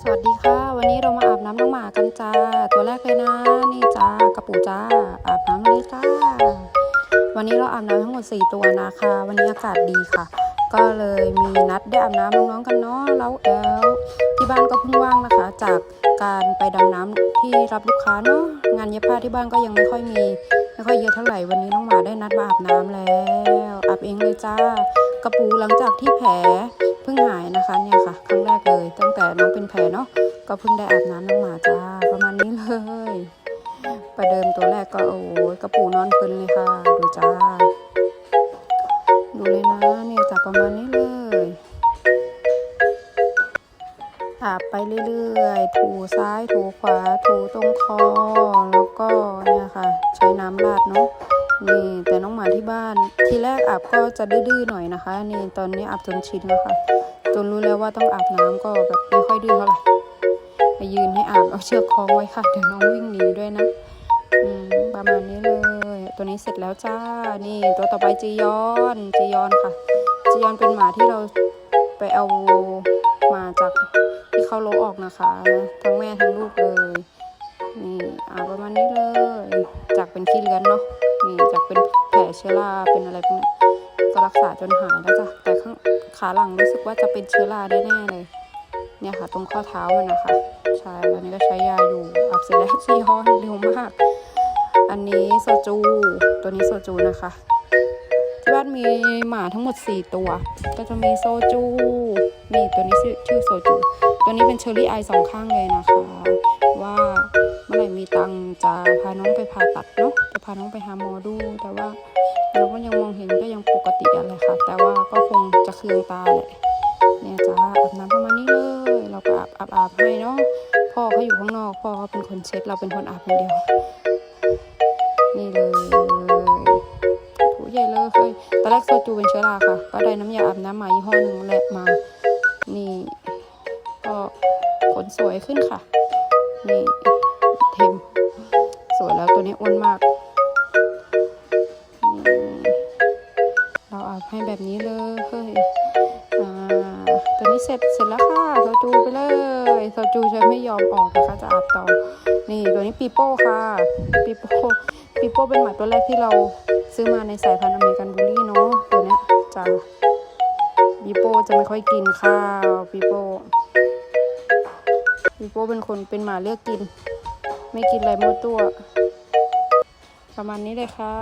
สวัสดีค่ะ วันนี้เรามาอาบน้ำน้องหมากันจ้า ตัวแรกเลยนะ นี่จ้ากระปูจ้า อาบน้ำเลยจ้า วันนี้เราอาบน้ำทั้งหมด 4 ตัวนะคะ วันนี้อากาศดีค่ะ ก็เลยมีนัดได้อาบน้ำน้องๆกันเนาะแล้วเอลที่บ้านก็เพิ่งว่างนะคะ จากการไปดำน้ำที่รับลูกค้าเนาะงานเย็บผ้าที่บ้านก็ยังไม่ค่อยมี ไม่ค่อยเยอะเท่าไหร่วันนี้น้องหมาได้นัดมาอาบน้ำแล้วอาบเองเลยจ้ากระปูหลังจากที่แผล พิ่งหายนะคะเนี่ยค่ะครั้งแรกเลย ตั้งแต่น้องเป็นแผลเนาะก็เพิ่งได้อาบน้ำน้องหมาจ้าประมาณนี้เลยประเดิมตัวแรกก็โอ้ยกระปูนอนเพลินเลยค่ะ ดูจ้า ดูเลยนะเนี่ยจับประมาณนี้เลยอาบไปเรื่อยๆ ถูซ้ายถูขวาถูตรงคอ แล้วก็เนี่ยค่ะ ใช้น้ำราดเนาะ นี่แต่น้องหมาที่บ้าน ทีแรกอาบก็จะดื้อๆหน่อยนะคะ นี่ตอนนี้อาบจนชินแล้วค่ะจนรู้แล้วว่าต้องอาบน้ำก็แบบไม่ค่อยดื้อเท่าไหร่ไปยืนให้อาบเอาเชือกคล้องไว้ค่ะเดี๋ยวน้องวิ่งหนีด้วยนะประมาณนี้เลย ตัวนี้เสร็จแล้วจ้า นี่ตัวต่อไปจียอนจียอนค่ะจียอนเป็นหมาที่เราไปเอามาจากที่เขาโลออกนะคะ ทั้งแม่ทั้งลูกเลยนี่อาประมาณนี้เลย จากเป็นขี้เลื้อนเนาะ นี่จากเป็นแผลเชื้อราเป็นอะไรพวกเนี้ยก็รักษาจนหายแล้วจ้ะแต่ข้างขาหลังรู้สึกว่าจะเป็นเชื้อราได้แน่เลย เนี่ยค่ะ ตรงข้อเท้ามันนะคะใช่ตอนนี้ก็ใช้ยาอยู่อับเสร็จแล้วซีฮอนเร็วมาก อันนี้โซจูตัวนี้โซจูนะคะที่บ้านมีหมาทั้งหมด 4 ตัว ก็จะมีโซจูนี่ตัวนี้ชื่อชื่อโซจูตัวนี้เป็นเชอร์รี่ไอสองข้างเลยนะคะ ว่าเมื่อไหร่มีตังจะ น้องไปหาหมอดู แต่ว่าเราก็ยังมองเห็นก็ยังปกติอะไรค่ะ แต่ว่าก็คงจะเคืองตาแหละเนี่ยจ้าอาบน้ำประมาณนี้เลย เราก็อาบอาบอาบให้เนาะพ่อเขาอยู่ข้างนอก พ่อเขาเป็นคนเช็ด เราเป็นคนอาบคนเดียว นี่เลยถูใหญ่เลยเคยตอนแรกโซจูเป็นเชื้อราค่ะ ก็ได้น้ำยาอาบน้ำใหมายี่ห้อหนึ่งแหละมา นี่ก็ขนสวยขึ้นค่ะ นี่เทมสวยแล้วตัวนี้อ้วนมาก ให้แบบนี้เลยเฮ้ยอ่าตัวนี้เสร็จเสร็จแล้วค่ะโซจูไปเลยโซจูจะไม่ยอมออกนะคะจะอาบต่อ นี่ตัวนี้ปีโป้ค่ะปีโป้ปีโป้เป็นหมาตัวแรกที่เราซื้อมาในสายพันธุ์อเมริกันบูลลี่เนาะตัวนี้จ้ะปีโป้จะไม่ค่อยกินข้าวปีโป้ปีโป้เป็นคนเป็นหมาเลือกกิน ไม่กินอะไรมั่วตัว ประมาณนี้เลยค่ะ